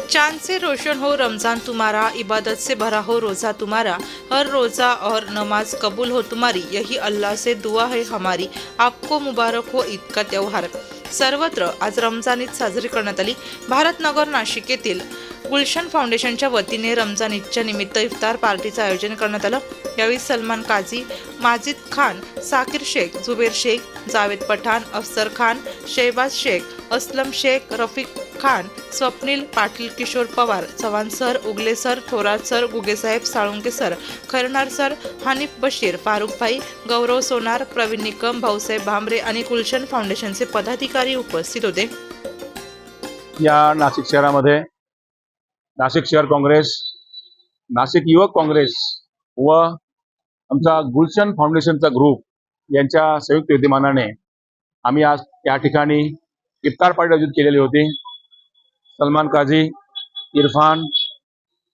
चांद से रोशन हो रमजान तुम्हारा इबादत से भरा हो रोज़ा तुम्हारा हर रोज़ा और नमाज कबूल हो तुम्हारी यही अल्लाह से दुआ है हमारी आपको मुबारक हो ईद का त्यौहार। सर्वत्र आज रमजान ईद साजरी करण्यात आली. भारतनगर नाशिक येथील गुलशन फाउंडेशनच्या वतीने रमजान ईदच्या निमित्त इफ्तार पार्टीचं आयोजन करण्यात आलं. यावेळी Salman Kazi Majid Khan साकीर Shaikh Zubair Sheikh Javed Pathan Afsar Khan Shahbaz Sheikh Aslam Sheikh Rafiq Khan Swapnil Patil Kishor Pawar Chavan sir Ugle sir Thorat sir गुगेसाहेब Salunke sir Kharnar sir Hanif Bashir फारुखभाई गौरव सोनार प्रवीण निकम भाऊसाहेब भांबरे आणि गुलशन फाउंडेशनचे पदाधिकारी उपस्थित होते. या नाशिक शहरामध्ये नाशिक शहर काँग्रेस नाशिक युवक काँग्रेस व आमचा गुलशन फाउंडेशनचा ग्रुप यांच्या संयुक्त विद्यमानाने आम्ही आज या ठिकाणी इफ्तार पार्टी आयोजित केलेली होती. सलमान काझी इरफान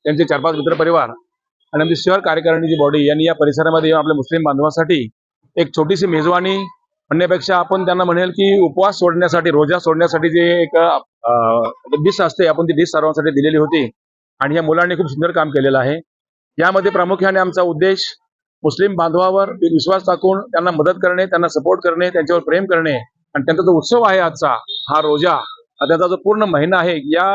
त्यांचे चार पाच मित्रपरिवार आणि आमची शहर कार्यकारिणीची बॉडी यांनी या परिसरामध्ये येऊन आपल्या मुस्लिम बांधवांसाठी एक छोटीशी मेजवानी म्हणण्यापेक्षा आपण त्यांना म्हणेल की उपवास सोडण्यासाठी रोजा सोडण्यासाठी जे एक डिश असते आपण ती डिश सर्वांसाठी दिलेली होती आणि या मुलांनी खूप सुंदर काम केलेलं आहे. यामध्ये प्रामुख्याने आमचा उद्देश मुस्लिम बांधवावर विश्वास टाकून त्यांना मदत करणे त्यांना सपोर्ट करणे त्यांच्यावर प्रेम करणे आणि त्यांचा जो उत्सव आहे आजचा हा रोजा त्याचा जो पूर्ण महिना आहे या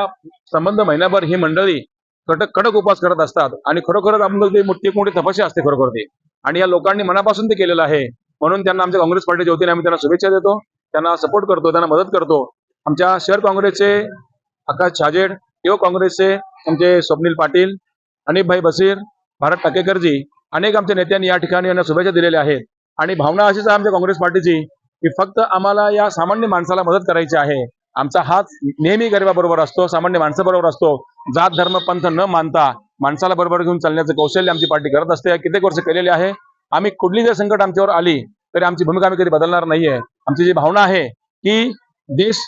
संबंध महिन्याभर ही मंडळी कडक कडक उपास करत असतात आणि खरोखरच आपण मोठी मोठी तपस्या असते खरोखर ती. आणि या लोकांनी मनापासून ते केलेलं आहे. म्हणून त्यांना आमच्या काँग्रेस पार्टीच्या वतीने आम्ही त्यांना शुभेच्छा देतो. त्यांना सपोर्ट करतो त्यांना मदत करतो. आमच्या शहर काँग्रेसचे आकाश छाजेड युवक काँग्रेसचे आमचे स्वप्नील पाटील अनिपभाई बसीर भारत टाकेकरजी अनेक आमच्या नेत्यांनी या ठिकाणी यांना शुभेच्छा दिलेल्या आहेत. आणि भावना अशीच आहे आमच्या काँग्रेस पार्टीची की फक्त आम्हाला या सामान्य माणसाला मदत करायची आहे. आमचा हात नेहमी गरिबाबरोबर असतो सामान्य माणसाबरोबर असतो. जात धर्म पंथ न मानता माणसाला बरोबर घेऊन चालण्याचं कौशल्य आमची पार्टी करत असते. कित्येक वर्ष केलेले आहे. आम्ही कुठली जर संकट आमच्यावर आली तरी आमची भूमिका आम्ही कधी बदलणार नाहीये. आमची जी भावना आहे की देश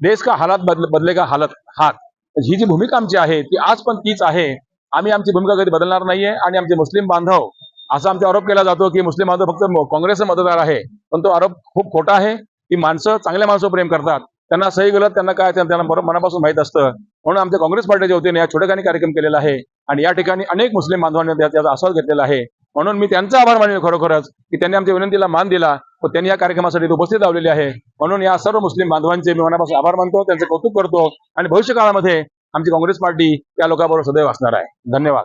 देश का हालात बदल बदलेगा हालत हात. ही जी भूमिका आमची आहे ती आज पण तीच आहे. आम्ही आमची भूमिका कधी बदलणार नाहीये आणि आमचे मुस्लिम बांधव असा आमचा आरोप केला जातो की मुस्लिम बांधव फक्त काँग्रेसचा मतदार आहे पण तो आरोप खूप खोटा आहे. की माणसं चांगल्या माणसावर प्रेम करतात. त्यांना सही गलत त्यांना काय त्यांना बरोबर मनापासून माहीत असतं. म्हणून आमच्या काँग्रेस पार्टीच्या वतीने या छोटेखानी कार्यक्रम केलेला आहे. आणि या ठिकाणी अनेक मुस्लिम बांधवांनी त्याचा आस्वाद घेतलेला आहे. म्हणून मी त्यांचा आभार मानेल खरोखरच की त्यांनी आमच्या विनंतीला मान दिला व त्यांनी या कार्यक्रमासाठी उपस्थित लावलेले आहे. म्हणून या सर्व मुस्लिम बांधवांचे मी मनापासून आभार मानतो त्यांचे कौतुक करतो. आणि भविष्य काळामध्ये आमची काँग्रेस पार्टी या लोकांबरोबर सदैव असणार आहे. धन्यवाद.